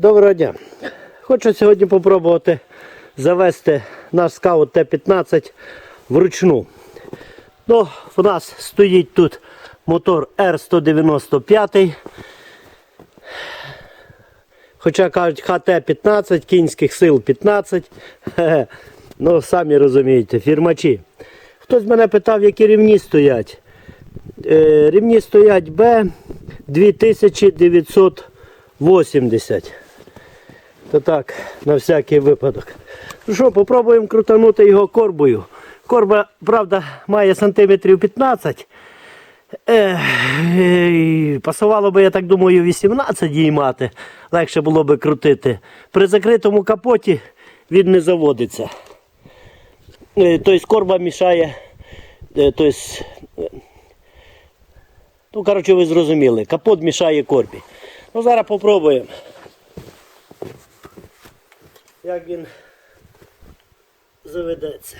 Доброго дня. Хочу сьогодні спробувати завести наш скаут Т-15 вручну. Ну, у нас стоїть тут мотор Р195. Хоча кажуть ХТ-15, кінських сил 15. Хе-хе. Ну, самі розумієте, фірмачі. Хтось мене питав, які рівні стоять. Е, рівні стоять Б 2980. То так, на всякий випадок. Ну що, попробуємо крутанути його корбою. Корба, правда, має сантиметрів 15. Ех, ей, пасувало би, я так думаю, 18 їй мати. Легше було би крутити. При закритому капоті він не заводиться. Е, Тобто корба мішає. е, Тобто, е, ну, коротше, ви зрозуміли, капот мішає корбі. Ну, зараз попробуємо. Як він заведеться.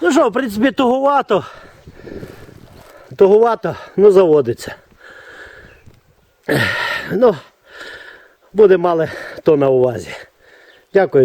Ну що, в принципі, туговато. Туговато, ну заводиться. Ну, буде мали то на увазі. Дякую за.